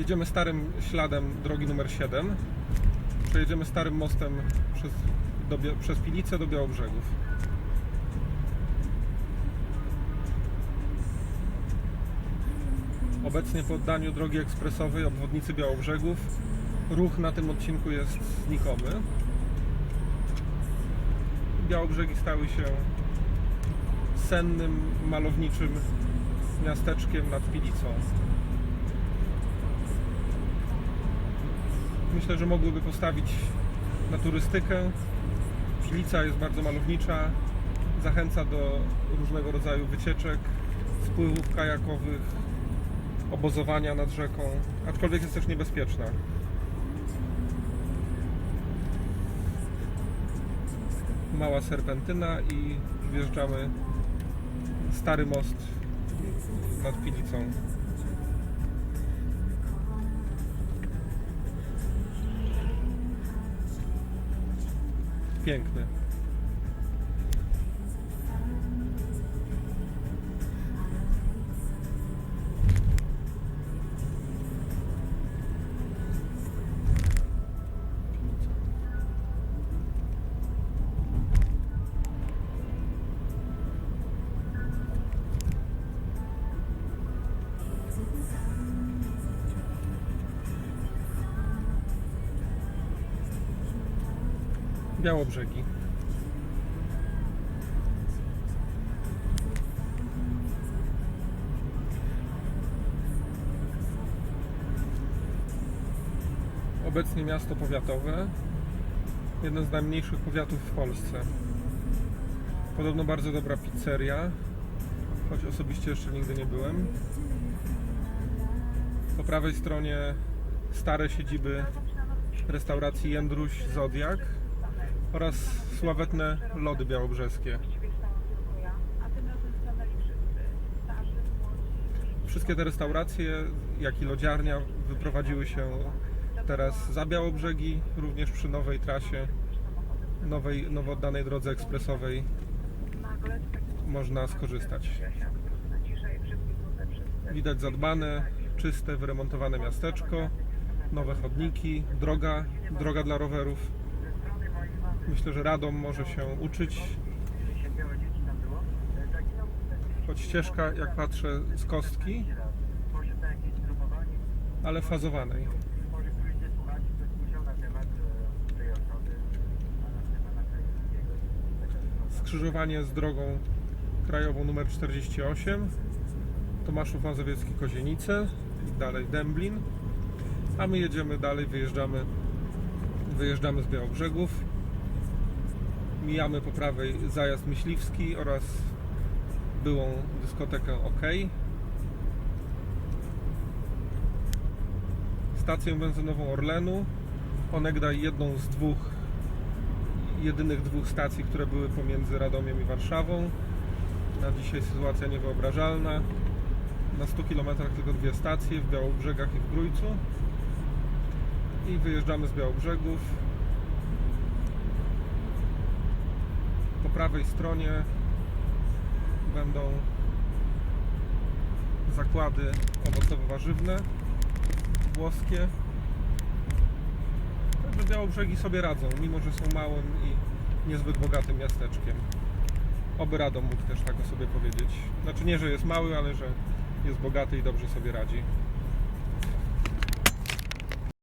Jedziemy starym śladem drogi numer 7. Przejedziemy starym mostem przez, do, przez do Białobrzegów. Obecnie po oddaniu drogi ekspresowej obwodnicy Białobrzegów ruch na tym odcinku jest znikomy. Białobrzegi stały się sennym, malowniczym miasteczkiem nad Pilicą. Myślę, że mogłyby postawić na turystykę. Pilica jest bardzo malownicza, zachęca do różnego rodzaju wycieczek, spływów kajakowych, obozowania nad rzeką, aczkolwiek jest też niebezpieczna. Mała serpentyna i wjeżdżamy stary most nad Pilicą. Piękny. Białobrzegi. Obecnie miasto powiatowe, jeden z najmniejszych powiatów w Polsce. Podobno bardzo dobra pizzeria, choć osobiście jeszcze nigdy nie byłem. Po prawej stronie stare siedziby restauracji Jędruś Zodiak oraz sławetne lody białobrzeskie. Wszystkie te restauracje, jak i lodziarnia wyprowadziły się teraz za Białobrzegi, również przy nowej trasie, nowej, nowo oddanej drodze ekspresowej można skorzystać. Widać zadbane, czyste, wyremontowane miasteczko, nowe chodniki, droga, droga dla rowerów. Myślę, że Radom może się uczyć, choć ścieżka, jak patrzę, z kostki, ale fazowanej. Skrzyżowanie z drogą krajową numer 48, Tomaszów Mazowiecki Kozienice, dalej Dęblin, a my jedziemy dalej, wyjeżdżamy, wyjeżdżamy z Białobrzegów. Mijamy po prawej zajazd myśliwski oraz byłą dyskotekę OK. Stację benzynową Orlenu. Onegdaj jedną z dwóch, jedynych dwóch stacji, które były pomiędzy Radomiem i Warszawą. Na dzisiaj sytuacja niewyobrażalna. Na 100 km tylko dwie stacje w Białobrzegach i w Grójcu. I wyjeżdżamy z Białobrzegów. Po prawej stronie będą zakłady owocowo-warzywne włoskie. Także Białobrzegi sobie radzą, mimo że są małym i niezbyt bogatym miasteczkiem. Oby Radom mógł też tak o sobie powiedzieć. Znaczy nie, że jest mały, ale że jest bogaty i dobrze sobie radzi.